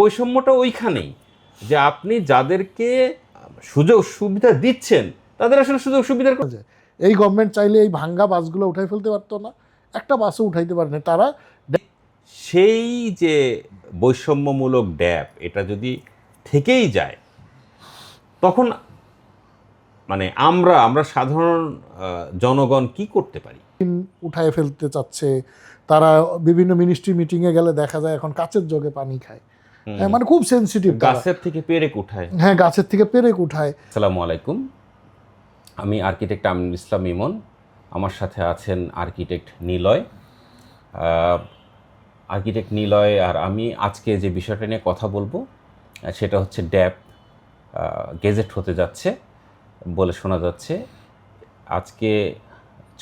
বৈষম্যটা ওইখানেই যে আপনি যাদেরকে সুযোগ সুবিধা দিচ্ছেন তাদের আসলে সুযোগ সুবিধার এই গভর্নমেন্ট চাইলে এই ভাঙ্গা বাসগুলো উঠাই ফেলতে পারতো না একটা বাসও উঠাইতে পারে না তারা সেই যে বৈষম্যমূলক ড্যাপ এটা যদি থেকেই যায় তখন মানে আমরা আমরা সাধারণ জনগণ কি করতে পারি? উঠায় ফেলতে চাচ্ছে তারা বিভিন্ন মিনিস্ট্রি মিটিংয়ে গেলে দেখা যায় এখন কাচের যোগে পানি খায়। মানে খুব সেন্সিটিভ গাছের থেকে পেরেক উঠায়। হ্যাঁ গাছের থেকে পেরেক উঠায়। আসসালামু আলাইকুম। আমি আর্কিটেক্ট আমিনুল ইসলাম ইমন। আমার সাথে আছেন আর্কিটেক্ট নিলয়। আর্কিটেক্ট নিলয় আর আমি আজকে যে বিষয়টা নিয়ে কথা বলব সেটা হচ্ছে ড্যাপ গেজেট হতে যাচ্ছে বলে শোনা যাচ্ছে। আজকে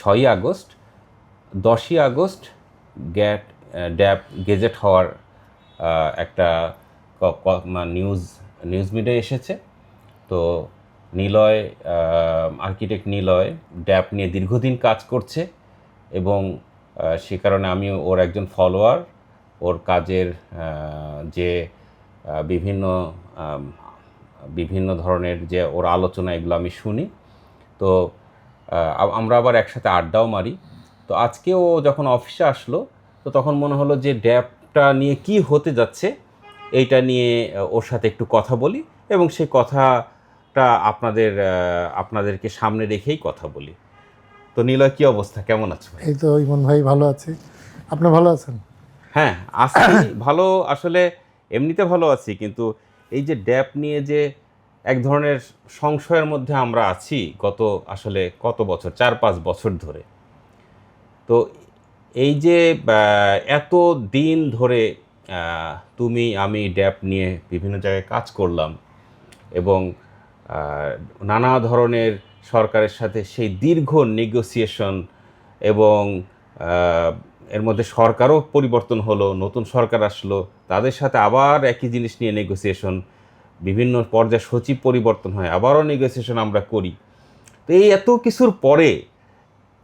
ছয়ই আগস্ট দশই আগস্ট গ্যাট ড্যাপ গেজেট হওয়ার একটা নিউজ নিউজ মিডিয়া এসেছে। তো নিলয় আর্কিটেক্ট নিলয় ড্যাপ নিয়ে দীর্ঘদিন কাজ করছে এবং সে কারণে আমি ওর একজন ফলোয়ার ওর কাজের যে বিভিন্ন বিভিন্ন ধরনের যে ওর আলোচনা এগুলো আমি শুনি। তো আমরা আবার একসাথে আড্ডাও মারি। তো আজকে ও যখন অফিসে আসলো, তো তখন মনে হলো যে ড্যাপটা নিয়ে কি হতে যাচ্ছে এইটা নিয়ে ওর সাথে একটু কথা বলি এবং সেই কথাটা আপনাদের আপনাদেরকে সামনে রেখেই কথা বলি। তো নীলয় কি অবস্থা? কেমন আছো এই তো ইমন ভাই ভালো আছে। আপনি ভালো আছেন? হ্যাঁ আছি ভালো আসলে এমনিতে ভালো আছি কিন্তু এই যে ড্যাপ নিয়ে যে এক ধরনের সংশয়ের মধ্যে আমরা আছি গত আসলে কত বছর? চার পাঁচ বছর ধরে। তো এই যে এত দিন ধরে তুমি, আমি ড্যাপ নিয়ে বিভিন্ন জায়গায় কাজ করলাম এবং নানা ধরনের সরকারের সাথে সেই দীর্ঘ নেগোসিয়েশন এবং এর মধ্যে সরকারও পরিবর্তন হলো, নতুন সরকার আসলো, তাদের সাথে আবার একই জিনিস নিয়ে নেগোসিয়েশন বিভিন্ন পর্যায়ে সচিব পরিবর্তন হয়, আবারও নেগোসিয়েশন আমরা করি। তো এই এত কিছুর পরে,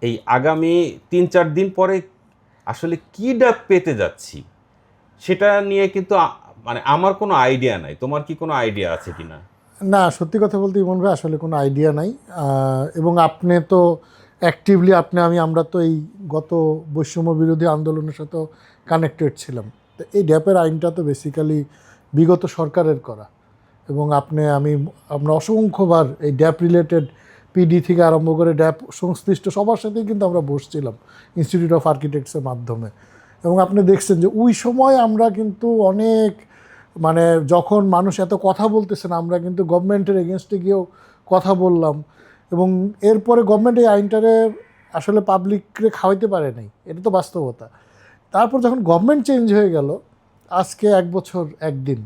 এই আগামী তিন চার দিন পরে আসলে কী ডাব পেতে যাচ্ছি? সেটা নিয়ে কিন্তু মানে আমার কোনো আইডিয়া নাই। তোমার কি কোনো আইডিয়া আছে কি না না সত্যি কথা বলতে ইমন ভাই, আসলে কোনো আইডিয়া নাই। এবং আপনি তো অ্যাক্টিভলি আপনি, আমি, আমরা তো এই গত বৈষম্য বিরোধী আন্দোলনের সাথে কানেক্টেড ছিলাম। তো এই ড্যাপের আইনটা তো বেসিক্যালি বিগত সরকারের করা। এবং আপনি, আমি, আমরা অসংখ্যবার এই ড্যাপ রিলেটেড পিডি থেকে আরম্ভ করে ড্যাপ সংশ্লিষ্ট সবার সাথেই কিন্তু আমরা বসছিলাম ইনস্টিটিউট অফ আর্কিটেক্টসের মাধ্যমে। এবং আপনি দেখছেন যে ওই সময় আমরা কিন্তু অনেক মানে যখন মানুষ এত কথা বলতেছে না, আমরা কিন্তু গভর্নমেন্টের এগেনস্টে গিয়েও কথা বললাম। এবং এরপরে গভর্নমেন্ট এই আইনটারে আসলে পাবলিকরে খাওয়াইতে পারে নাই। এটা তো বাস্তবতা। তারপর যখন গভর্নমেন্ট চেঞ্জ হয়ে গেল, আজকে এক বছর, একদিন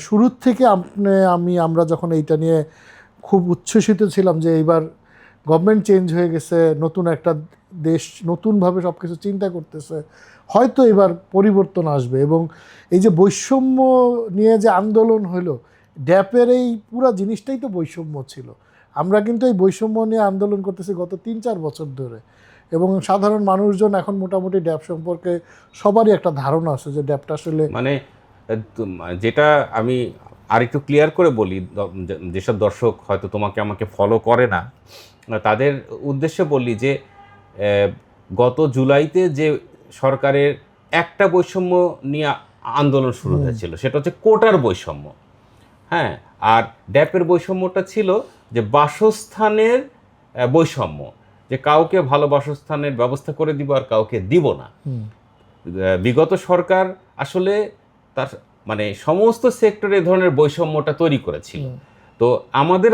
শুরুর থেকে আপনি, আমি, আমরা যখন এইটা নিয়ে খুব উচ্ছ্বসিত ছিলাম যে এইবার গভর্নমেন্ট চেঞ্জ হয়ে গেছে, নতুন একটা দেশ নতুনভাবে সব কিছু চিন্তা করতেছে, হয়তো এবার পরিবর্তন আসবে এবং এই যে বৈষম্য নিয়ে যে আন্দোলন হলো ড্যাপের এই পুরো জিনিসটাই তো বৈষম্য ছিল। আমরা কিন্তু এই বৈষম্য নিয়ে আন্দোলন করতেছি গত তিন চার বছর ধরে এবং সাধারণ মানুষজন এখন মোটামুটি ড্যাপ সম্পর্কে সবারই একটা ধারণা আছে যে ড্যাপটা আসলে মানে যেটা আমি আর একটু ক্লিয়ার করে বলি যেসব দর্শক হয়তো তোমাকে আমাকে ফলো করে না তাদের উদ্দেশ্যে বললি যে গত জুলাইতে যে সরকারের একটা বৈষম্য নিয়ে আন্দোলন শুরু হয়েছিল সেটা হচ্ছে কোটার বৈষম্য। হ্যাঁ আর ড্যাপের বৈষম্যটা ছিল যে বাসস্থানের বৈষম্য যে কাউকে ভালো বাসস্থানের ব্যবস্থা করে দিব আর কাউকে দিব না। বিগত সরকার আসলে তার মানে সমস্ত সেক্টরে এ ধরনের বৈষম্যটা তৈরি করেছিল। তো আমাদের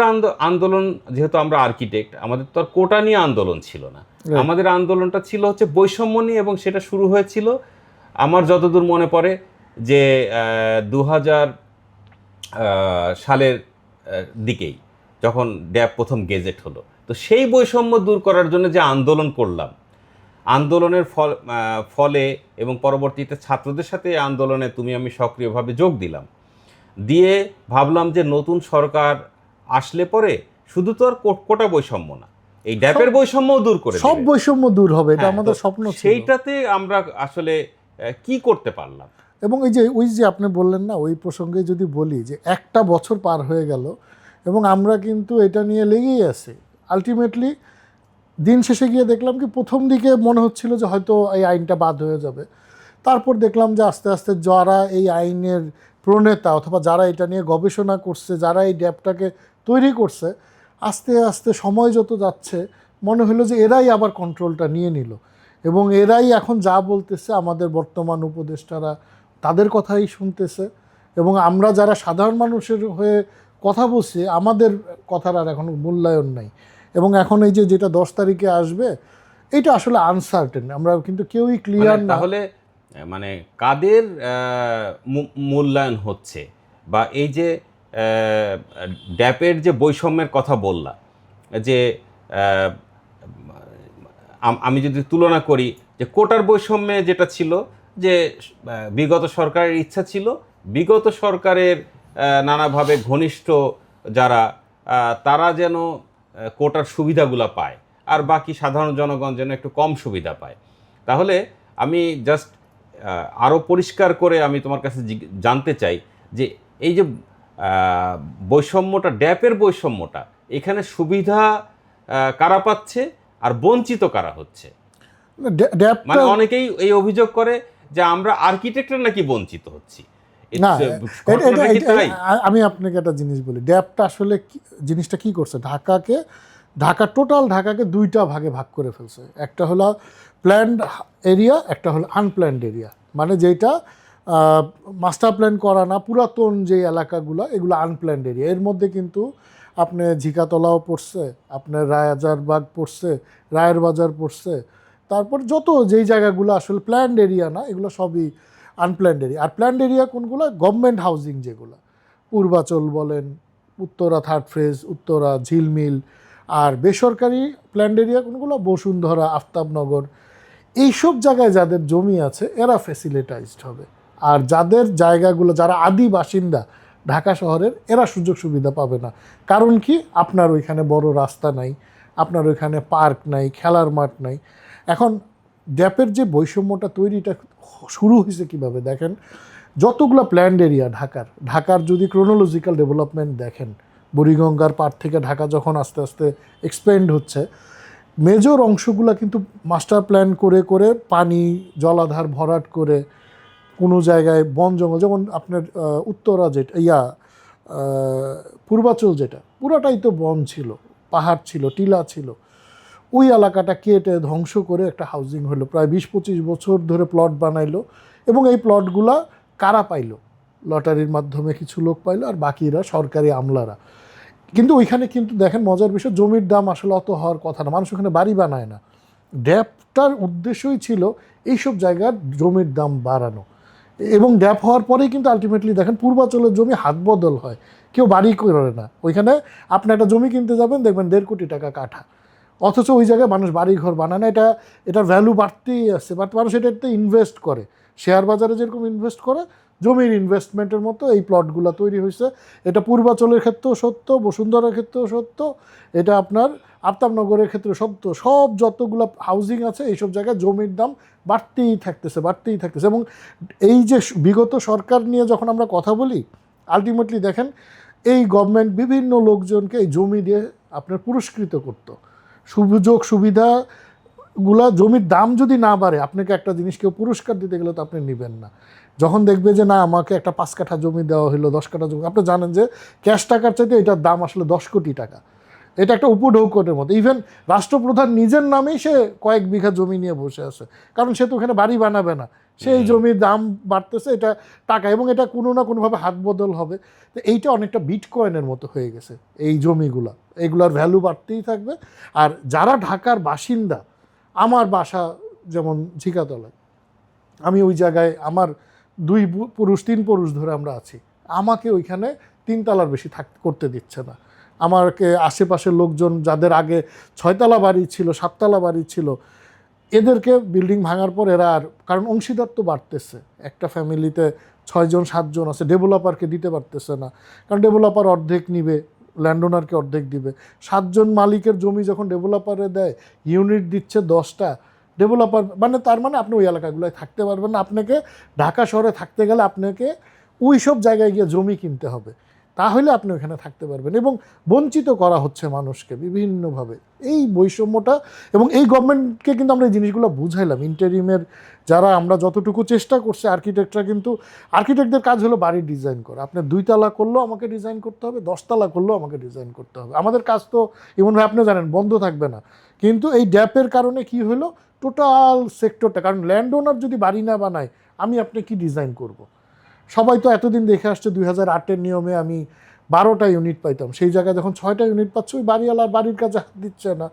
আন্দোলন যেহেতু আমরা আর্কিটেক্ট আমাদের তো আর কোটা নিয়ে আন্দোলন ছিল না। আমাদের আন্দোলনটা ছিল হচ্ছে বৈষম্য নিয়ে এবং সেটা শুরু হয়েছিল আমার যতদূর মনে পড়ে যে দু হাজার সালের দিকেই যখন ড্যাব প্রথম গেজেট হলো। তো সেই বৈষম্য দূর করার জন্য যে আন্দোলন করলাম আন্দোলনের ফল ফলে এবং পরবর্তীতে ছাত্রদের সাথে আন্দোলনে তুমি আমি সক্রিয়ভাবে যোগ দিলাম। দিয়ে ভাবলাম যে নতুন সরকার আসলে পরে শুধু তো আর কোটা বৈষম্য না এই ড্যাপের বৈষম্যও দূর করে সব বৈষম্য দূর হবে এটা হ্যাঁ, আমাদের স্বপ্ন সেইটাতে আমরা আসলে কি করতে পারলাম? এবং এই যে ওই যে আপনি বললেন না ওই প্রসঙ্গে যদি বলি যে একটা বছর পার হয়ে গেল এবং আমরা কিন্তু এটা নিয়ে লেগেই আছি। আলটিমেটলি দিন শেষে গিয়ে দেখলাম কি প্রথম দিকে মনে হচ্ছিল যে হয়তো এই আইনটা বাদ হয়ে যাবে। তারপর দেখলাম যে আস্তে আস্তে যারা এই আইনের প্রণেতা অথবা যারা এটা নিয়ে গবেষণা করছে, যারা এই ড্যাপটাকে তৈরি করছে, আস্তে আস্তে সময় যত যাচ্ছে, মনে হলো যে এরাই আবার কন্ট্রোলটা নিয়ে নিল। এবং এরাই এখন যা বলতেছে আমাদের বর্তমান উপদেষ্টারা তাদের কথাই শুনতেছে। এবং আমরা যারা সাধারণ মানুষের হয়ে কথা বলছি, আমাদের কথার আর এখন মূল্যায়ন নাই। এবং এখন এই যে যেটা দশ তারিখে আসবে এটা আসলে আনসার্টেন আমরা কিন্তু কেউই ক্লিয়ার মানে না। তাহলে আহ, মানে কাদের মূল্যায়ন হচ্ছে? বা এই যে ড্যাপের যে বৈষম্যের কথা বললা যে আমি যদি তুলনা করি যে কোটার বৈষম্যে যেটা ছিল যে বিগত সরকারের ইচ্ছা ছিল বিগত সরকারের নানাভাবে ঘনিষ্ঠ যারা তারা যেন কোটার সুবিধাগুলো পায় আর বাকি সাধারণ জনগণ যেন একটু কম সুবিধা পায়। তাহলে আমি জাস্ট আরও পরিষ্কার করে আমি তোমার কাছে জানতে চাই যে এই যে বৈষম্যটা ড্যাপের বৈষম্যটা এখানে সুবিধা কারা পাচ্ছে আর বঞ্চিত কারা হচ্ছে? মানে অনেকেই এই অভিযোগ করে যে আমরা আর্কিটেক্টরা নাকি বঞ্চিত হচ্ছি। না uh, আমি আপনাকে একটা জিনিস বলি। ড্যাপটা আসলে জিনিসটা কি করছে? ঢাকাকে ঢাকা টোটাল ঢাকাকে দুইটা ভাগে ভাগ করে ফেলছে। একটা হলো প্ল্যান্ড এরিয়া একটা হলো আনপ্ল্যান্ড এরিয়া মানে যেটা মাস্টার প্ল্যান করা না পুরাতন যে এলাকাগুলো এগুলো আনপ্ল্যান্ড এরিয়া এর মধ্যে কিন্তু আপনি ঝিকাতলাও পড়ছে আপনার রায়াজারবাগ পড়ছে রায়ের বাজার পড়ছে। তারপর যত যেই জায়গাগুলো আসলে প্ল্যান্ড এরিয়া না এগুলো সবই আনপ্ল্যান্ড এরিয়া আর প্ল্যান্ড এরিয়া কোনগুলো? গভর্নমেন্ট হাউজিং যেগুলো। পূর্বাচল বলেন, উত্তরা থার্ড ফ্রেজ উত্তরা ঝিলমিল আর বেসরকারি প্ল্যান্ড এরিয়া কোনগুলো? বসুন্ধরা, আফতাবনগর। এইসব জায়গায় যাদের জমি আছে, এরা ফেসিলিটাইজড হবে। আর যাদের জায়গাগুলো, যারা আদি বাসিন্দা ঢাকা শহরের, এরা সুযোগ সুবিধা পাবে না। কারণ কি? আপনার ওইখানে বড় রাস্তা নাই, আপনার ওইখানে পার্ক নাই, খেলার মাঠ নাই। এখন ড্যাপের যে বৈষম্যটা তৈরিটা শুরু হয়েছে কীভাবে? দেখেন, যতগুলো প্ল্যান্ড এরিয়া ঢাকার ঢাকার যদি ক্রোনোলজিক্যাল ডেভেলপমেন্ট দেখেন, বুড়িগঙ্গার পার থেকে ঢাকা যখন আস্তে আস্তে এক্সপেন্ড হচ্ছে মেজর অংশগুলো কিন্তু মাস্টার প্ল্যান করে করে পানি, জলাধার ভরাট করে কোনো জায়গায় বন জঙ্গল, যেমন আপনার উত্তরা যেটা, ইয়া পূর্বাচল যেটা, পুরোটাই তো বন ছিল, পাহাড় ছিল, টিলা ছিল। ওই এলাকাটা কেটে ধ্বংস করে একটা হাউজিং হলো। প্রায় বিশ পঁচিশ বছর ধরে প্লট বানাইলো এবং এই প্লটগুলা কারা পাইলো? লটারির মাধ্যমে কিছু লোক পাইলো আর বাকিরা, সরকারি আমলারা। কিন্তু ওইখানে কিন্তু দেখেন মজার বিষয়, জমির দাম আসলে অত হওয়ার কথা না। মানুষ ওখানে বাড়ি বানায় না। ড্যাপটার উদ্দেশ্যই ছিল এইসব জায়গার জমির দাম বাড়ানো। এবং ড্যাপ হওয়ার পরেই কিন্তু আলটিমেটলি দেখেন পূর্বাচলের জমি হাত বদল হয়। কেউ বাড়ি করে না। ওইখানে আপনি একটা জমি কিনতে যাবেন, দেখবেন দেড় কোটি টাকা কাঠা। অথচ ওই জায়গায় মানুষ বাড়ি ঘর বানায় না, এটা, এটার ভ্যালু বাড়তেই আসছে বাট মানুষ এটাতে ইনভেস্ট করে। শেয়ার বাজারে যেরকম ইনভেস্ট করে, জমির ইনভেস্টমেন্টের মতো এই প্লটগুলো তৈরি হয়েছে। এটা পূর্বাচলের ক্ষেত্রেও সত্য, বসুন্ধরার ক্ষেত্রেও সত্য, এটা আপনার আফতাবনগরের ক্ষেত্রে সত্য। সব যতগুলো হাউজিং আছে, এইসব জায়গায় জমির দাম বাড়তেই থাকতেছে বাড়তেই থাকতেছে। এবং এই যে বিগত সরকার নিয়ে যখন আমরা কথা বলি আলটিমেটলি দেখেন, এই গভর্নমেন্ট বিভিন্ন লোকজনকে এই জমি দিয়ে আপনার পুরস্কৃত করতো। সুযোগ সুবিধাগুলা জমির দাম যদি না বাড়ে, আপনাকে একটা জিনিস কেউ পুরস্কার দিতে গেলে তো আপনি নেবেন না। যখন দেখবে যে না, আমাকে একটা পাঁচ কাঠা জমি দেওয়া হলো, দশ কাঠা জমি, আপনি জানেন যে ক্যাশ টাকার চাইতে এটার দাম আসলে দশ কোটি টাকা। এটা একটা উপঢৌকটের মতো। ইভেন রাষ্ট্রপ্রধান নিজের নামেই সে কয়েক বিঘা জমি নিয়ে বসে আছে। কারণ সে তো ওখানে বাড়ি বানাবে না। সেই জমির দাম বাড়তেছে এটা টাকা এবং এটা কোনো না কোনোভাবে হাত বদল হবে। তো এইটা অনেকটা বিটকয়েনের মতো হয়ে গেছে এই জমিগুলা। এইগুলার ভ্যালু বাড়তেই থাকবে। আর যারা ঢাকার বাসিন্দা আমার বাসা যেমন ঝিকাতলায় আমি ওই জায়গায় আমার দুই পুরুষ তিন পুরুষ ধরে আমরা আছি। আমাকে ওইখানে তিনতলার বেশি থাক করতে দিচ্ছে না। আমাকে আশেপাশের লোকজন যাদের আগে ছয়তলা বাড়ি ছিল সাততলা বাড়ি ছিল এদেরকে বিল্ডিং ভাঙার পর এরা আর, কারণ অংশীদার তো বাড়তেছে। একটা ফ্যামিলিতে ছয়জন, সাতজন আছে ডেভেলপারকে দিতে পারতেছে না। কারণ ডেভেলপার অর্ধেক নিবে ল্যান্ড ওনারকে অর্ধেক দিবে। সাতজন মালিকের জমি যখন ডেভেলপারে দেয় ইউনিট দিচ্ছে দশটা ডেভেলপার মানে তার মানে আপনি ওই এলাকাগুলোয় থাকতে পারবেন না। আপনাকে ঢাকা শহরে থাকতে গেলে আপনাকে ওই সব জায়গায় গিয়ে জমি কিনতে হবে। তাহলে আপনি ওখানে থাকতে পারবেন এবং বঞ্চিত করা হচ্ছে মানুষকে বিভিন্নভাবে। এই বৈষম্যটা এবং এই গভর্নমেন্টকে কিন্তু আমরা এই জিনিসগুলো বুঝাইলাম। ইন্টারিমের যারা আমরা যতটুকু চেষ্টা করছি আর্কিটেক্টরা কিন্তু আর্কিটেক্টদের কাজ হলো বাড়ি ডিজাইন করা। আপনার দুই তালা করলেও আমাকে ডিজাইন করতে হবে, দশতলা করলেও আমাকে ডিজাইন করতে হবে। আমাদের কাজ তো এমন ভাবে আপনি জানেন, বন্ধ থাকবে না। কিন্তু এই ড্যাপের কারণে কি হলো? টোটাল সেক্টরটা কারণ ল্যান্ড ওনার যদি বাড়ি না বানায়, আমি আপনি কি ডিজাইন করব। সবাই তো এতদিন দেখে আসছে দুই হাজার আটের নিয়মে আমি বারোটা ইউনিট পাইতাম। সেই জায়গায় যখন ছয়টা ইউনিট পাচ্ছি, ওই বাড়িওয়ালার বাড়ির কাজে হাত দিচ্ছে না।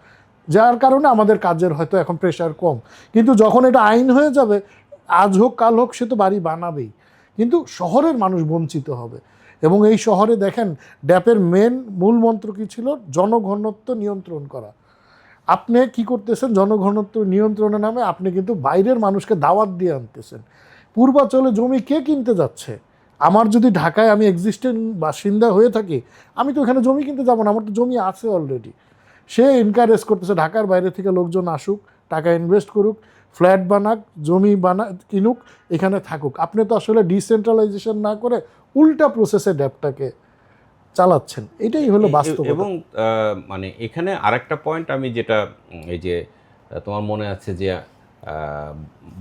যার কারণে আমাদের কাজের হয়তো এখন প্রেশার কম। কিন্তু যখন এটা আইন হয়ে যাবে, আজ হোক, কাল হোক, সে তো বাড়ি বানাবেই। কিন্তু শহরের মানুষ বঞ্চিত হবে। এবং এই শহরে দেখেন, ড্যাপের মেন মূল মন্ত্র কী ছিল? জনঘনত্ব নিয়ন্ত্রণ করা। আপনি কি করতেছেন? জনঘনত্ব নিয়ন্ত্রণের নামে আপনি কিন্তু বাইরের মানুষকে দাওয়াত দিয়ে আনতেছেন। পূর্বাচলে জমি কে কিনতে যাচ্ছে? আমার যদি ঢাকায় আমি এক্সিস্টেন্ট বাসিন্দা হয়ে থাকি আমি তো এখানে জমি কিনতে যাব না আমার তো জমি আছে অলরেডি সে এনকারেজ করতেছে ঢাকার বাইরে থেকে লোকজন আসুক টাকা ইনভেস্ট করুক ফ্ল্যাট বানাক জমি বানা কিনুক এখানে থাকুক। আপনি তো আসলে ডিসেন্ট্রালাইজেশন না করে উল্টা প্রসেসে ড্যাপটাকে চালাচ্ছেন। এটাই হলো বাস্তব এবং মানে এখানে আরেকটা পয়েন্ট আমি যেটা এই যে তোমার মনে আছে যে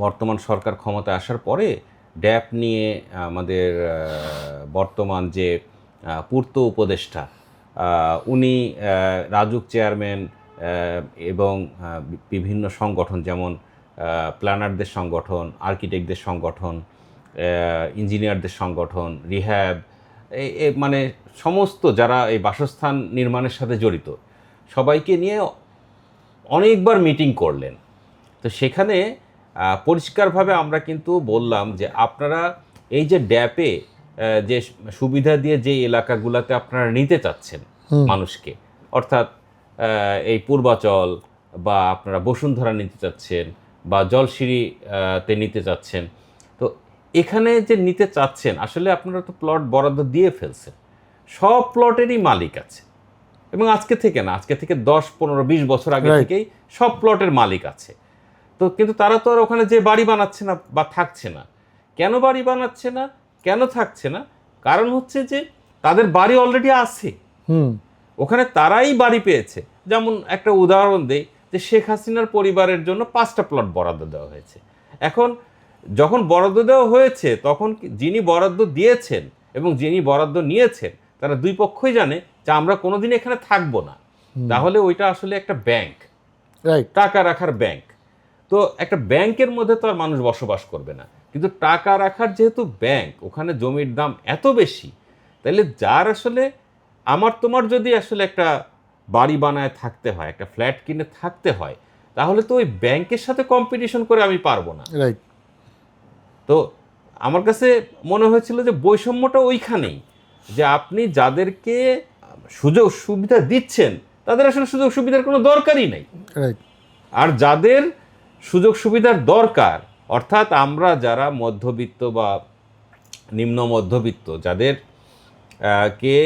বর্তমান সরকার ক্ষমতায় আসার পরে ড্যাপ নিয়ে আমাদের বর্তমান যে পূর্ত উপদেষ্টা উনি রাজুক চেয়ারম্যান এবং বিভিন্ন সংগঠন যেমন প্ল্যানারদের সংগঠন, আর্কিটেক্টদের সংগঠন ইঞ্জিনিয়ারদের সংগঠন, রিহ্যাব মানে সমস্ত যারা এই বাসস্থান নির্মাণের সাথে জড়িত, সবাইকে নিয়ে অনেকবার মিটিং করলেন। তো সেখানে পরিষ্কারভাবে আমরা কিন্তু বললাম যে আপনারা এই যে ড্যাপে যে সুবিধা দিয়ে যে এলাকাগুলোতে আপনারা নিতে চাচ্ছেন মানুষকে অর্থাৎ এই পূর্বাচল বা আপনারা বসুন্ধরা নিতে চাচ্ছেন বা জলসিঁড়ি আহ, তে নিতে চাচ্ছেন তো এখানে যে নিতে চাচ্ছেন আসলে আপনারা তো প্লট বরাদ্দ দিয়ে ফেলছেন। সব প্লটেরই মালিক আছে। এবং আজকে থেকে না আজকে থেকে দশ পনেরো বিশ বছর আগে থেকেই সব প্লটের মালিক আছে। তো কিন্তু তারা তো আর ওখানে যে বাড়ি বানাচ্ছে না বা থাকছে না। কেন বাড়ি বানাচ্ছে না? কেন থাকছে না? কারণ হচ্ছে যে তাদের বাড়ি অলরেডি আছে। হুম। ওখানে তারাই বাড়ি পেয়েছে। যেমন একটা উদাহরণ দেই যে শেখ হাসিনার পরিবারের জন্য পাঁচটা প্লট বরাদ্দ দেওয়া হয়েছে। এখন যখন বরাদ্দ দেওয়া হয়েছে তখন যিনি বরাদ্দ দিয়েছেন এবং যিনি বরাদ্দ নিয়েছেন তারা দুই পক্ষই জানে যে আমরা কোনোদিন এখানে থাকব না। তাহলে ওইটা আসলে একটা ব্যাংক টাকা রাখার ব্যাংক তো একটা ব্যাংকের মধ্যে তো আর মানুষ বসবাস করবে না। কিন্তু টাকা রাখার যেহেতু ব্যাংক ওখানে জমির দাম এত বেশি তাহলে যার আসলে আমার তোমার যদি আসলে একটা বাড়ি বানায় থাকতে হয় একটা ফ্ল্যাট কিনে থাকতে হয় তাহলে তো ওই ব্যাংকের সাথে কম্পিটিশন করে আমি পারব না। রাইট তো আমার কাছে মনে হয়েছিল যে বৈষম্যটা ওইখানেই যে আপনি যাদেরকে সুযোগ সুবিধা দিচ্ছেন তাদের আসলে সুযোগ সুবিধার কোনো দরকারই নেই। আর যাদের সুযোগ সুবিধার দরকার। অর্থাৎ আমরা যারা মধ্যবিত্ত বা নিম্ন মধ্যবিত্ত যাদের কে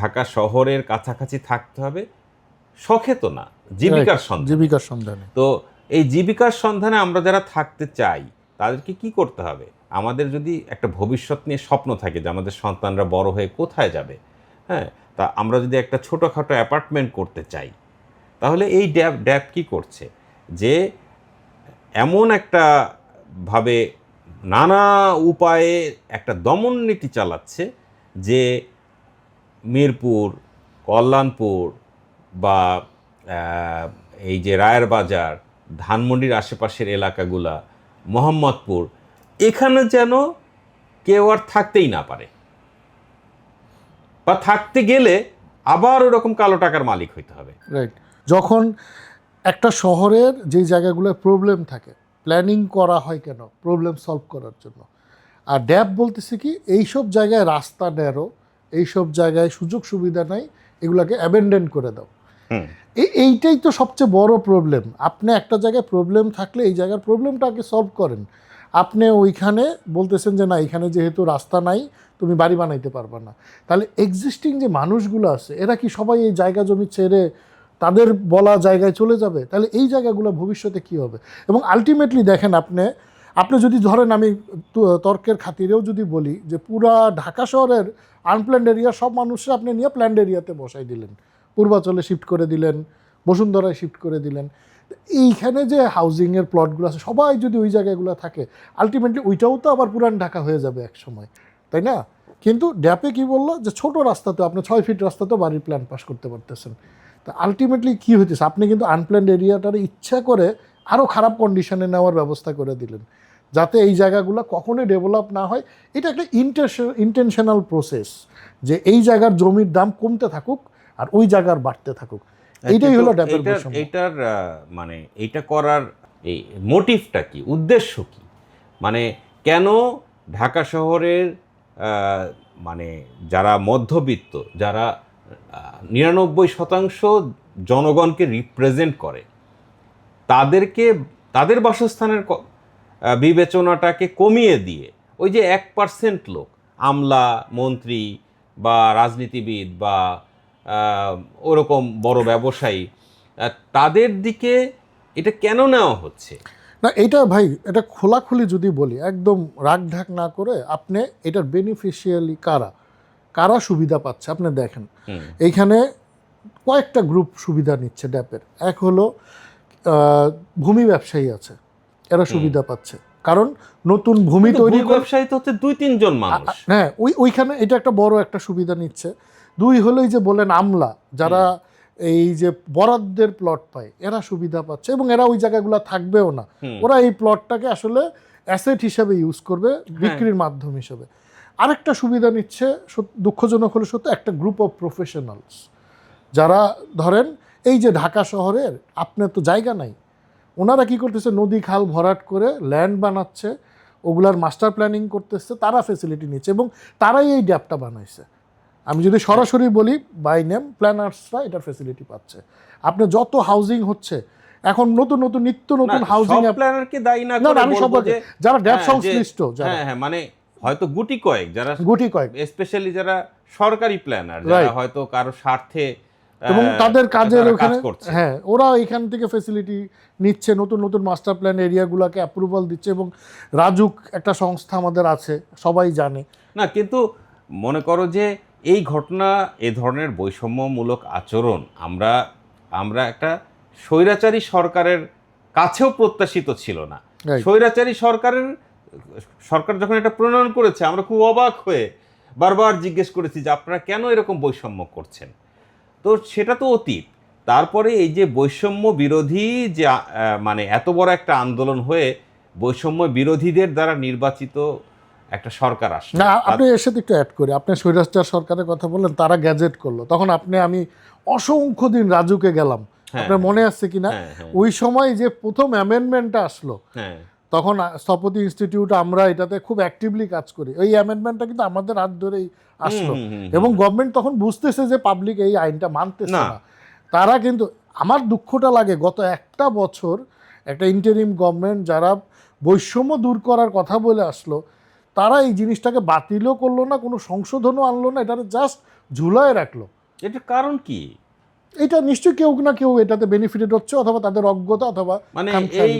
ঢাকা শহরের কাছাকাছি থাকতে হবে শখে তো না জীবিকার সন্ধান। জীবিকার সন্ধানে। তো এই জীবিকার সন্ধানে আমরা যারা থাকতে চাই তাদেরকে কি করতে হবে? আমাদের যদি একটা ভবিষ্যৎ নিয়ে স্বপ্ন থাকে যে আমাদের সন্তানরা বড় হয়ে কোথায় যাবে হ্যাঁ তা আমরা যদি একটা ছোটোখাটো অ্যাপার্টমেন্ট করতে চাই তাহলে এই ড্যাব ড্যাব কী করছে? যে এমন একটা ভাবে নানা উপায়ে একটা দমন নীতি চালাচ্ছে যে মিরপুর, কল্যাণপুর বা এই যে রায়ের বাজার, ধানমন্ডির আশেপাশের এলাকাগুলা, মোহাম্মদপুর, এখানে যেন কেউ আর থাকতেই না পারে। বা থাকতে গেলে আবার ওরকম কালো টাকার মালিক হইতে হবে। রাইট যখন একটা শহরের যেই জায়গাগুলোয় প্রবলেম থাকে প্ল্যানিং করা হয় কেন? প্রবলেম সলভ করার জন্য। আর ড্যাব বলতেছে কি এইসব জায়গায় রাস্তা ন্যারো এইসব জায়গায় সুযোগ সুবিধা নাই এগুলাকে অ্যাবেন্ডেন করে দাও। এই এইটাই তো সবচেয়ে বড় প্রবলেম আপনি একটা জায়গায় প্রবলেম থাকলে এই জায়গার প্রবলেমটাকে সলভ করেন। আপনি ওইখানে বলতেছেন যে না এখানে যেহেতু রাস্তা নাই তুমি বাড়ি বানাইতে পারবে না। তাহলে এক্সিস্টিং যে মানুষগুলো আছে এরা কি সবাই এই জায়গা জমি ছেড়ে তাদের বলা জায়গায় চলে যাবে, তাহলে এই জায়গাগুলো ভবিষ্যতে কি হবে? এবং আলটিমেটলি দেখেন আপনি আপনি যদি ধরেন আমি তর্কের খাতিরেও যদি বলি যে পুরা ঢাকা শহরের আনপ্ল্যান্ড এরিয়া সব মানুষরা আপনি নিয়ে প্ল্যান্ড এরিয়াতে বসাই দিলেন। পূর্বাচলে শিফট করে দিলেন, বসুন্ধরায় শিফট করে দিলেন। এইখানে যে হাউজিংয়ের প্লটগুলো আছে, সবাই যদি ওই জায়গাগুলো থাকে আলটিমেটলি ওইটাও তো আবার পুরান ঢাকা হয়ে যাবে এক সময় তাই না? কিন্তু ড্যাপে কি বলল? যে ছোট রাস্তাতে, আপনি ছয় ফিট রাস্তাতেও বাড়ির প্ল্যান পাস করতে পারতেছেন। তা আলটিমেটলি কী হইতেছে? আপনি কিন্তু আনপ্ল্যান্ড এরিয়াটার ইচ্ছা করে আরও খারাপ কন্ডিশনে নেওয়ার ব্যবস্থা করে দিলেন যাতে এই জায়গাগুলো কখনোই ডেভেলপ না হয়। এটা একটা ইন্টেনশনাল প্রসেস যে এই জায়গার জমির দাম কমতে থাকুক আর ওই জায়গার বাড়তে থাকুক। এইটাই হলো এটার- মানে এটা করার এই মোটিভটা কি? উদ্দেশ্য কি? মানে কেন ঢাকা শহরের মানে যারা মধ্যবিত্ত যারা নিরানব্বই শতাংশ জনগণকে রিপ্রেজেন্ট করে। তাদেরকে, তাদের বাসস্থানের বিবেচনাটাকে কমিয়ে দিয়ে ওই যে এক পার্সেন্ট লোক, আমলা, মন্ত্রী বা রাজনীতিবিদ বা ওরকম বড় ব্যবসায়ী তাদের দিকে এটা কেন নেওয়া হচ্ছে? না এটা ভাই, এটা খোলাখুলি যদি বলি, একদম রাগ ঢাক না করে আপনি এটার বেনিফিশিয়ালি কারা? কারা সুবিধা পাচ্ছে? আপনি দেখেন। এইখানে কয়েকটা গ্রুপ সুবিধা নিচ্ছে ড্যাপের এক হলো ভূমি ব্যবসায়ী আছে। এরা সুবিধা পাচ্ছে। কারণ নতুন ভূমি তৈরি ব্যবসায়ী তো হচ্ছে দুই তিনজন মানুষ। হ্যাঁ ওই ওইখানে এটা একটা বড় একটা সুবিধা নিচ্ছে। দুই হলো এই যে বলেন আমলা যারা এই যে বরাদ্দের প্লট পায় এরা সুবিধা পাচ্ছে এবং এরা ওই জায়গাগুলো থাকবেও না। ওরা এই প্লটটাকে আসলে অ্যাসেট হিসাবে ইউজ করবে বিক্রির মাধ্যম হিসেবে। আরেকটা সুবিধা নিচ্ছে দুঃখজনক হলে সত্য একটা গ্রুপ অফ প্রফেশনালস যারা ধরেন এই যে ঢাকা শহরের আপনার তো জায়গা নাই। ওনারা কি করতেছে নদী খাল ভরাট করে ল্যান্ড বানাচ্ছে ওগুলার মাস্টার প্ল্যানিং করতেছে তারা ফেসিলিটি নিচ্ছে এবং তারাই এই ড্যাপটা বানাইছে। আমি যদি সরাসরি বলি বাই নেম প্ল্যানার্সরা এটার ফেসিলিটি পাচ্ছে। আপনি যত হাউজিং হচ্ছে এখন নতুন নতুন নিত্য নতুন হাউজিং প্ল্যানারকে দায়ী না আমি সবাইকে যারা ড্যাপ সংশ্লিষ্ট যারা হ্যাঁ হ্যাঁ মানে হয়তো গুটি কয়েক যারা গুটি কয়েক। স্পেশালি যারা সরকারি প্ল্যানার যারা. হয়তো কারও স্বার্থে এবং তাদের কাজের ওখানে হ্যাঁ ওরা এখান থেকে ফেসিলিটি নিচ্ছে নতুন নতুন মাস্টার প্ল্যান এরিয়াগুলোকে অ্যাপ্রুভাল দিচ্ছে এবং রাজুক একটা সংস্থা আমাদের আছে সবাই জানে। না কিন্তু মনে করো যে এই ঘটনা এ ধরনের বৈষম্যমূলক আচরণ আমরা আমরা একটা স্বৈরাচারী সরকারের কাছেও প্রত্যাশিত ছিল না। স্বৈরাচারী সরকারের সরকার যখন এটা প্রণয়ন করেছে আমরা খুব অবাক হয়ে বারবার জিজ্ঞেস করেছি যে আপনারা কেন এরকম বৈষম্য করছেন? তো সেটা তো অতীত। তারপরে এই যে বৈষম্য বিরোধী যে মানে এত বড় একটা আন্দোলন হয়ে বৈষম্য বিরোধীদের দ্বারা নির্বাচিত একটা সরকার আসছে। না আপনি এর সাথে একটু অ্যাড করি। আপনি স্বৈরাচার সরকারের কথা বললেন তারা গ্যাজেট করল। তখন আপনি আমি অসংখ্য দিন রাজুকে গেলাম। হ্যাঁ, আপনার মনে আছে কিনা? হ্যাঁ, হ্যাঁ, ওই সময় যে প্রথম অ্যামেন্ডমেন্টটা আসলো হ্যাঁ। তখন স্থপতি ইনস্টিটিউট আমরা এটাতে খুব অ্যাক্টিভলি কাজ করি। এই অ্যামেন্ডমেন্টটা কিন্তু আমাদের হাত ধরেই আসলো। এবং গভর্নমেন্ট তখন বুঝতেছে যে পাবলিক এই আইনটা মানতেছে না। না। তারা কিন্তু আমার দুঃখটা লাগে গত একটা বছর একটা ইন্টারিম গভর্নমেন্ট যারা বৈষম্য দূর করার কথা বলে আসলো তারা এই জিনিসটাকে বাতিলও করল না কোনো সংশোধনও আনলো না এটাকে জাস্ট ঝুলায় রাখল। এটার কারণ কি? এটা নিশ্চয়ই কেউ না কেউ এটাতে বেনিফিটেড হচ্ছে অথবা তাদের অজ্ঞতা অথবা মানে এই।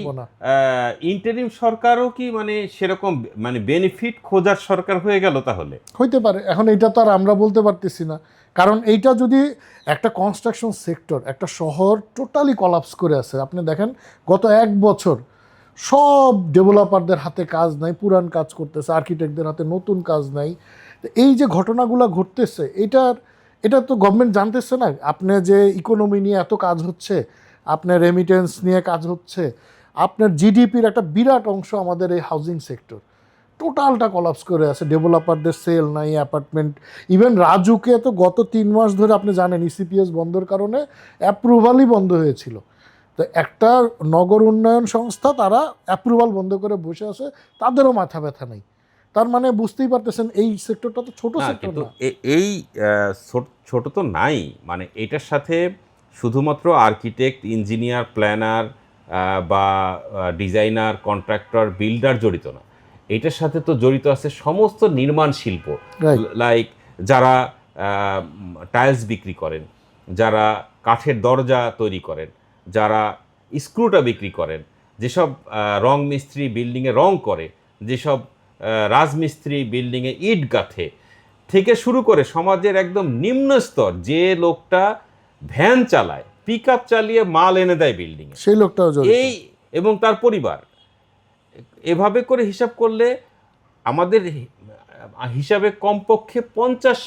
ইন্টারিম সরকারও কি মানে সেরকম মানে বেনিফিট খোঁজার সরকার হয়ে গেল তাহলে? হইতে পারে এখন এটা তো আর আমরা বলতে পারতেছি না। কারণ এইটা যদি একটা কনস্ট্রাকশন সেক্টর একটা শহর টোটালি কলাপস করে আছে আপনি দেখেন গত এক বছর সব ডেভেলপারদের হাতে কাজ নাই পুরান কাজ করতেছে আর্কিটেক্টদের হাতে নতুন কাজ নাই। এই যে ঘটনাগুলো ঘটতেছে এটার এটা তো গভর্নমেন্ট জানতেছে না। আপনার যে ইকোনমি নিয়ে এত কাজ হচ্ছে, আপনার রেমিটেন্স নিয়ে কাজ হচ্ছে, আপনার জিডিপির একটা বিরাট অংশ আমাদের এই হাউজিং সেক্টর টোটালটা কলাপস করে আছে। ডেভেলপারদের সেল নাই অ্যাপার্টমেন্ট ইভেন রাজুকে তো গত তিন মাস ধরে আপনি জানেন ইসিপিএস বন্ধের কারণে অ্যাপ্রুভালই বন্ধ হয়েছিল। তো একটা নগর উন্নয়ন সংস্থা, তারা অ্যাপ্রুভাল বন্ধ করে বসে আছে, তাদেরও মাথা ব্যথা নেই। তার মানে বুঝতেই পারতেছেন এই সেক্টরটা তো ছোট না সেক্টর না। এই ছোট- তো নাই। মানে এটার সাথে শুধুমাত্র আর্কিটেক্ট ইঞ্জিনিয়ার প্ল্যানার বা ডিজাইনার কন্ট্রাক্টর বিল্ডার জড়িত না। এটার সাথে তো জড়িত আছে সমস্ত নির্মাণ শিল্প। লাইক যারা টাইলস বিক্রি করেন যারা কাঠের দরজা তৈরি করেন যারা স্ক্রুটা বিক্রি করেন যেসব রং মিস্ত্রি বিল্ডিংয়ে রং করে যেসব রাজমিস্ত্রি বিল্ডিংয়ে ইট গাঁথে। থেকে শুরু করে সমাজের একদম নিম্ন স্তর যে লোকটা ভ্যান চালায় পিক আপ চালিয়ে মাল এনে দেয় বিল্ডিংয়ে সেই লোকটাও এই এবং তার পরিবার। এভাবে করে হিসাব করলে আমাদের হিসাবে কমপক্ষে পঞ্চাশ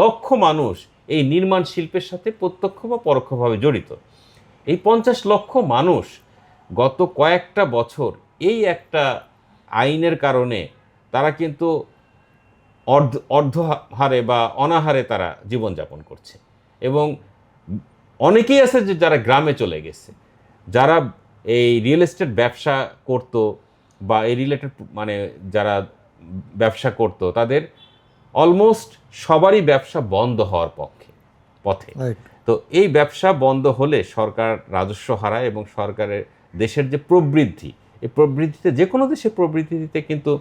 লক্ষ মানুষ এই নির্মাণ শিল্পের সাথে প্রত্যক্ষ বা পরোক্ষভাবে জড়িত। এই পঞ্চাশ লক্ষ মানুষ গত কয়েকটা বছর এই একটা আইনের কারণে তারা কিন্তু অর্ধ অর্ধ হারে বা অনাহারে তারা জীবনযাপন করছে। এবং অনেকেই আছে যে যারা গ্রামে চলে গেছে যারা এই রিয়েল এস্টেট ব্যবসা করত বা এই রিলেটেড মানে যারা ব্যবসা করত তাদের অলমোস্ট সবারই ব্যবসা বন্ধ হওয়ার পক্ষে পথে। তো এই ব্যবসা বন্ধ হলে সরকার রাজস্ব হারায় এবং সরকারের দেশের যে প্রবৃদ্ধি এই প্রবৃদ্ধিতে যে কোনো দেশের প্রবৃদ্ধিতে কিন্তু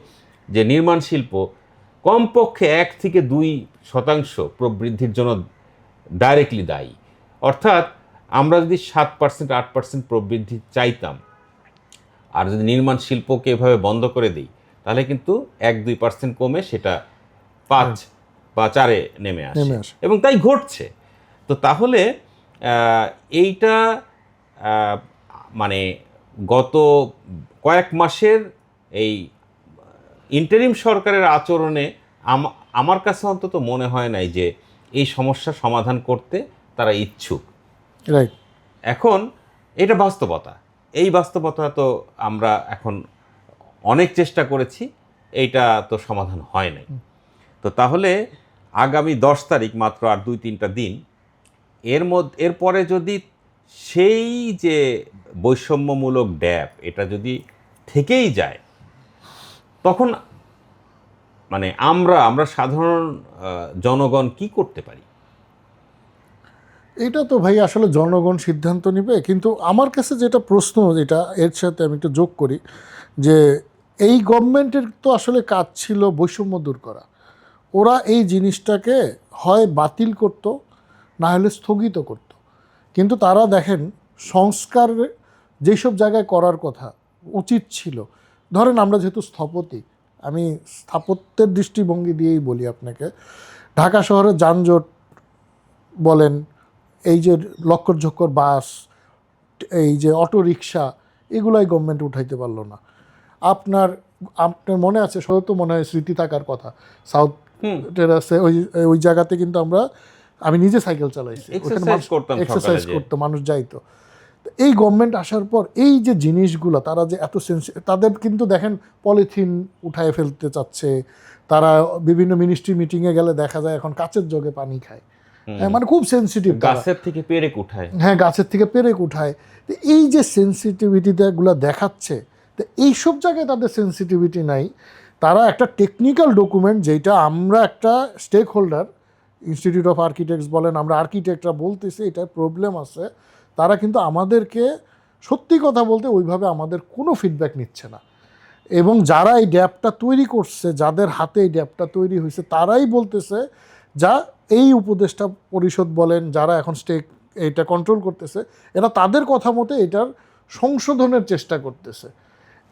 যে নির্মাণ শিল্প কমপক্ষে এক থেকে দুই শতাংশ প্রবৃদ্ধির জন্য ডাইরেক্টলি দায়ী। অর্থাৎ আমরা যদি সাত পার্সেন্ট আট পার্সেন্ট প্রবৃদ্ধি চাইতাম আর যদি নির্মাণ শিল্পকে এভাবে বন্ধ করে দিই তাহলে কিন্তু এক দুই পার্সেন্ট কমে সেটা পাঁচ বা চারে নেমে আসে। এবং তাই ঘটছে। তো তাহলে এইটা মানে গত কয়েক মাসের এই ইন্টারিম সরকারের আচরণে আম- আমার কাছে অন্তত মনে হয় নাই যে এই সমস্যা সমাধান করতে তারা ইচ্ছুক। রাইট এখন এটা বাস্তবতা। এই বাস্তবতা তো আমরা এখন অনেক চেষ্টা করেছি এইটা তো সমাধান হয় নাই। তো তাহলে আগামী দশ তারিখ মাত্র আর দুই তিনটা দিন এর মধ্যে এরপরে যদি সেই যে বৈষম্যমূলক ড্যাপ এটা যদি থেকেই যায় তখন মানে আমরা আমরা সাধারণ জনগণ কি করতে পারি? এটা তো ভাই আসলে জনগণ সিদ্ধান্ত নেবে, কিন্তু আমার কাছে যেটা প্রশ্ন, যেটা এর সাথে আমি একটু যোগ করি, যে এই গভর্নমেন্টের তো আসলে কাজ ছিল বৈষম্য দূর করা। ওরা এই জিনিসটাকে হয় বাতিল করত, না হলে স্থগিত করত। কিন্তু তারা দেখেন, সংস্কার যেসব জায়গায় করার কথা উচিত ছিল ধরেন আমরা যেহেতু স্থপতি আমি স্থাপত্যের দৃষ্টিভঙ্গি দিয়েই বলি আপনাকে। ঢাকা শহরে যানজট বলেন এই যে লক্কর ঝক্কর বাস এই যে অটো রিক্সা এগুলাই গভর্নমেন্ট উঠাইতে পারল না। আপনার আপনার মনে আছে সহ তো মনে হয় স্মৃতি থাকার কথা। সাউথ। টেরাসে ওই ওই জায়গাতে কিন্তু আমরা আমি নিজে সাইকেল চালাইছি। করতাম এক্সারসাইজ করতো মানুষ যাইতো। এই গভর্নমেন্ট আসার পর এই যে জিনিসগুলো তারা যে এত সেন্সি তাদের কিন্তু দেখেন পলিথিন উঠায় ফেলতে চাচ্ছে তারা বিভিন্ন মিনিস্ট্রি মিটিংয়ে গেলে দেখা যায় এখন কাচের জগে পানি খায়। হ্যাঁ, মানে খুব সেন্সিটিভ গাছের থেকে পেরেক উঠায়। হ্যাঁ গাছের থেকে পেরেক উঠায়। তো এই যে সেন্সিটিভিটিগুলো দেখাচ্ছে তো এইসব জায়গায় তাদের সেন্সিটিভিটি নাই। তারা একটা টেকনিক্যাল ডকুমেন্ট যেটা আমরা একটা stakeholder institute of architects বলেন আমরা আর্কিটেক্টরা বলতেছি এটা প্রবলেম আছে। তারা কিন্তু আমাদেরকে সত্যি কথা বলতে ওইভাবে আমাদের কোনো ফিডব্যাক নিচ্ছে না। এবং যারা এই ড্যাপটা তৈরি করছে, যাদের হাতে এই ড্যাপটা তৈরি হয়েছে, তারাই বলতেছে যা এই উপদেষ্টা পরিষদ বলেন, যারা এখন স্টেক এটা কন্ট্রোল করতেছে, এরা তাদের কথা মতে এটার সংশোধনের চেষ্টা করতেছে।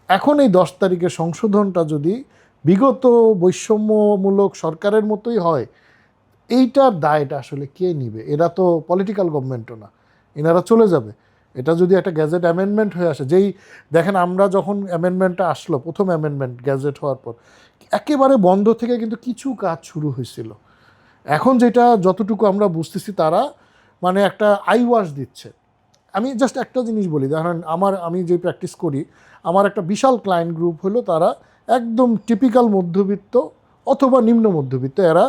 এখন এই দশ তারিখের সংশোধনটা যদি বিগত বৈষম্যমূলক সরকারের মতোই হয়, এইটার দায়টা আসলে কে নিবে? এরা তো পলিটিক্যাল গভর্নমেন্টও না। এনারা চলে যাবে। এটা যদি একটা গ্যাজেট অ্যামেন্ডমেন্ট হয়ে আসে, যেই দেখেন আমরা যখন অ্যামেন্ডমেন্টটা আসলো, প্রথম অ্যামেন্ডমেন্ট গ্যাজেট হওয়ার পর, একেবারে বন্ধ থেকে কিন্তু কিছু কাজ শুরু হয়েছিল। এখন যেটা যতটুকু আমরা বুঝতেছি তারা মানে একটা আই ওয়াশ দিচ্ছে। আমি জাস্ট একটা জিনিস বলি, ধরেন আমার, আমি যে প্র্যাকটিস করি, আমার একটা বিশাল ক্লায়েন্ট গ্রুপ হলো তারা একদম টিপিক্যাল মধ্যবিত্ত অথবা নিম্ন মধ্যবিত্ত। এরা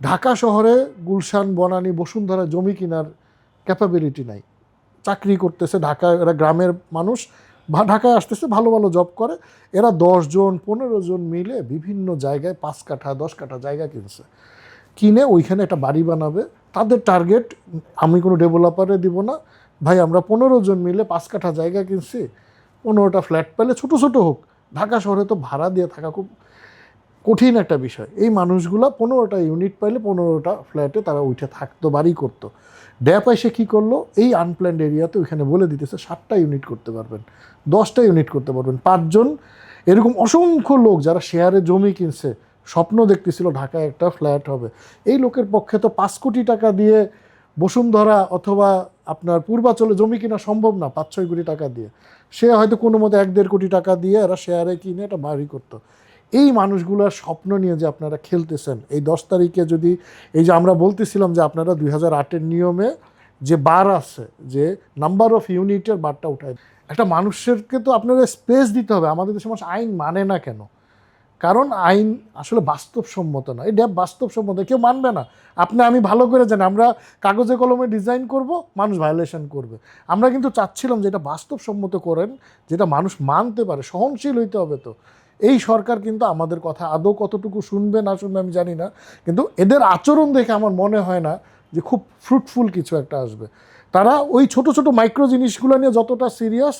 ঢাকা শহরে গুলশান, বনানী, বসুন্ধরা জমি কেনার ক্যাপাবিলিটি নাই। চাকরি করতেছে ঢাকা এরা গ্রামের মানুষ, বা ঢাকায় আসতেছে, ভালো ভালো জব করে। এরা জন, পনেরো জন মিলে বিভিন্ন জায়গায় পাঁচ কাঠা, দশ কাঠা জায়গা কিনছে। কিনে ওইখানে একটা বাড়ি বানাবে। তাদের টার্গেট আমি কোনো ডেভেলপারে দিব না। ভাই, আমরা পনেরো জন মিলে পাঁচ কাঠা জায়গা কিনছি, পনেরোটা ফ্ল্যাট পেলে ছোটো ছোটো হোক। ঢাকা শহরে তো ভাড়া দিয়ে থাকা খুব কঠিন একটা বিষয়। এই মানুষগুলা পনেরোটা ইউনিট পাইলে পনেরোটা ফ্ল্যাটে তারা উঠে থাকতো, বাড়ি করতো। ড্যাপ এসে কী করল? এই আনপ্ল্যান্ড এরিয়াতে ওইখানে বলে দিতেছে, সাতটা ইউনিট করতে পারবেন, দশটা ইউনিট করতে পারবেন। পাঁচজন, এরকম অসংখ্য লোক যারা শেয়ারে জমি কিনছে, স্বপ্ন দেখতেছিল ঢাকায় একটা ফ্ল্যাট হবে। এই লোকের পক্ষে তো পাঁচ কোটি টাকা দিয়ে বসুন্ধরা অথবা আপনার পূর্বাচলে জমি কিনা সম্ভব না পাঁচ ছয় কোটি টাকা দিয়ে। সে হয়তো কোনো মতো এক দেড় কোটি টাকা দিয়ে এরা শেয়ারে কিনে এটা বাড়ি করতো। এই মানুষগুলোর স্বপ্ন নিয়ে যে আপনারা খেলতেছেন, এই দশ তারিখে যদি এই যে আমরা বলতেছিলাম যে আপনারা দুই হাজার আটের নিয়মে যে বার আছে, যে নাম্বার অফ ইউনিটের বারটা উঠায়, একটা মানুষেরকে তো আপনারা স্পেস দিতে হবে, আমাদের দেশে মানুষ আইন মানে না কেন? কারণ আইন আসলে বাস্তবসম্মত না, এই ড্যাব বাস্তবসম্মত, কেউ মানবে না। আপনি, আমি ভালো করে জানি, আমরা কাগজে কলমে ডিজাইন করব, মানুষ ভায়োলেশন করবে। আমরা কিন্তু চাচ্ছিলাম যে এটা বাস্তবসম্মত করেন, যেটা মানুষ মানতে পারে, সহনশীল হইতে হবে তো। এই সরকার কিন্তু আমাদের কথা আদৌ কতটুকু শুনবে, না শুনবে আমি জানি না। কিন্তু এদের আচরণ দেখে আমার মনে হয় না যে খুব ফ্রুটফুল কিছু একটা আসবে। তারা ওই ছোট ছোট মাইক্রো জিনিসগুলো নিয়ে যতটা সিরিয়াস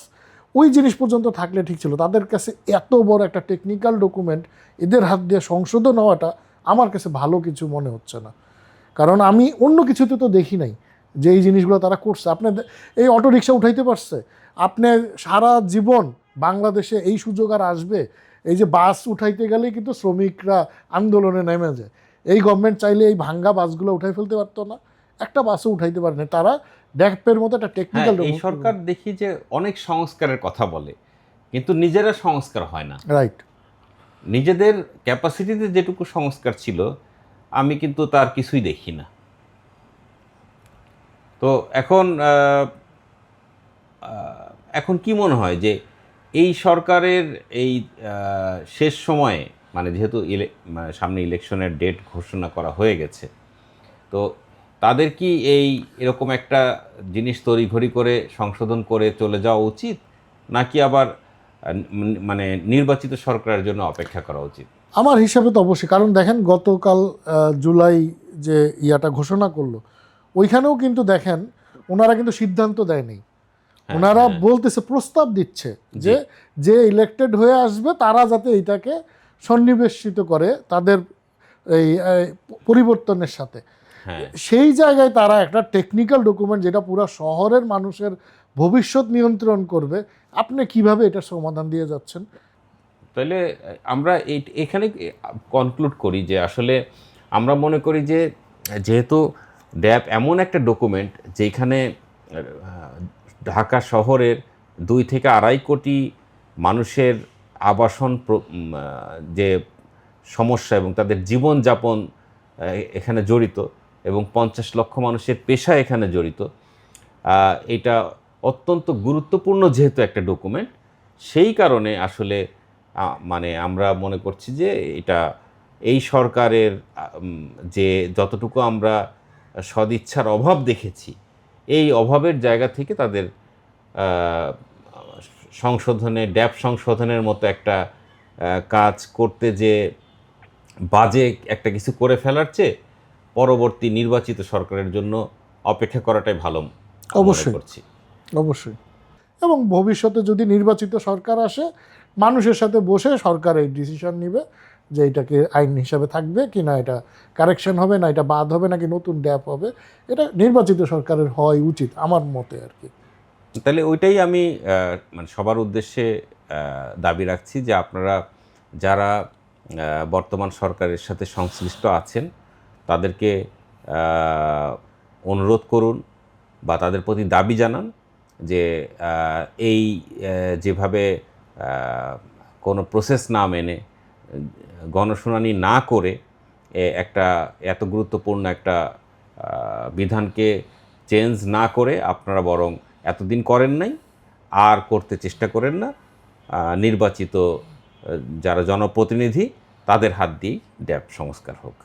ওই জিনিস পর্যন্ত থাকলে ঠিক ছিল। তাদের কাছে এত বড় একটা টেকনিক্যাল ডকুমেন্ট এদের হাত দিয়ে সংশোধন হওয়াটা আমার কাছে ভালো কিছু মনে হচ্ছে না। কারণ আমি অন্য কিছুতে তো দেখি নাই যে এই জিনিসগুলো তারা করছে। আপনি এই অটো রিক্সা উঠাইতে পারছে। আপনি সারা জীবন বাংলাদেশে এই সুযোগ আর আসবে এই যে বাস উঠাইতে গেলেই কিন্তু শ্রমিকরা আন্দোলনে নেমে যায়। এই গভর্নমেন্ট চাইলে এই ভাঙ্গা বাসগুলো উঠাই ফেলতে পারতো না। একটা বাসও উঠাইতে পারে না। তারা ড্যাপের মতো একটা টেকনিক্যাল এই সরকার দেখি যে অনেক সংস্কারের কথা বলে কিন্তু নিজেরা সংস্কার হয় না। রাইট নিজেদের ক্যাপাসিটিতে যেটুকু সংস্কার ছিল আমি কিন্তু তার কিছুই দেখি না। তো এখন এখন কি মনে হয় যে এই সরকারের এই শেষ সময়ে মানে যেহেতু ইলে মানে সামনে ইলেকশনের ডেট ঘোষণা করা হয়ে গেছে, তো তাদের কি এই এরকম একটা জিনিস তড়িঘড়ি করে সংশোধন করে চলে যাওয়া উচিত? নাকি আবার মানে নির্বাচিত সরকারের জন্য অপেক্ষা করা উচিত? আমার হিসাবে তো অবশ্যই, কারণ দেখেন গতকাল জুলাই যে ইয়াটা ঘোষণা করল, ওইখানেও কিন্তু দেখেন, ওনারা কিন্তু সিদ্ধান্ত দেয়নি। ওনারা হ্যাঁ। বলতেছে প্রস্তাব দিচ্ছে যে যে ইলেক্টেড হয়ে আসবে তারা যাতে এইটাকে সন্নিবেশিত করে তাদের এই পরিবর্তনের সাথে। হ্যাঁ। সেই জায়গায় তারা একটা টেকনিক্যাল ডকুমেন্ট যেটা পুরো শহরের মানুষের ভবিষ্যৎ নিয়ন্ত্রণ করবে আপনি কীভাবে এটা সমাধান দিয়ে যাচ্ছেন? তাহলে আমরা এখানে কনক্লুড করি যে আসলে আমরা মনে করি যে যেহেতু ড্যাপ এমন একটা ডকুমেন্ট যেখানে ঢাকা শহরের দুই থেকে আড়াই কোটি মানুষের আবাসন যে সমস্যা এবং তাদের জীবনযাপন এখানে জড়িত এবং পঞ্চাশ লক্ষ মানুষের পেশা এখানে জড়িত। এটা অত্যন্ত গুরুত্বপূর্ণ যেহেতু একটা ডকুমেন্ট, সেই কারণে আসলে মানে আমরা মনে করছি যে এটা এই সরকারের যে যতটুকু আমরা সদিচ্ছার অভাব দেখেছি এই অভাবের জায়গা থেকে তাদের সংশোধনে ড্যাপ সংশোধনের মতো একটা কাজ করতে যে বাজে একটা কিছু করে ফেলার চেয়ে পরবর্তী নির্বাচিত সরকারের জন্য অপেক্ষা করাটাই ভালো অবশ্যই। করছি। অবশ্যই। এবং ভবিষ্যতে যদি নির্বাচিত সরকার আসে মানুষের সাথে বসে সরকার এই ডিসিশন নিবে। যে এটাকে আইন হিসাবে থাকবে কি না, এটা কারেকশন হবে না, এটা বাদ হবে নাকি নতুন ড্যাপ হবে, এটা নির্বাচিত সরকারের হওয়াই উচিত আমার মতে আর কি। তাহলে ওইটাই আমি মানে সবার উদ্দেশ্যে দাবি রাখছি যে আপনারা যারা বর্তমান সরকারের সাথে সংশ্লিষ্ট আছেন, তাদেরকে অনুরোধ করুন বা তাদের প্রতি দাবি জানান যে এই যেভাবে কোনো প্রসেস না মেনে গণশুনানি না করে একটা এত গুরুত্বপূর্ণ একটা বিধানকে চেঞ্জ না করে আপনারা বরং এতদিন করেন নাই, আর করতে চেষ্টা করেন না নির্বাচিত যারা জনপ্রতিনিধি তাদের হাত দিয়ে ড্যাব সংস্কার হোক।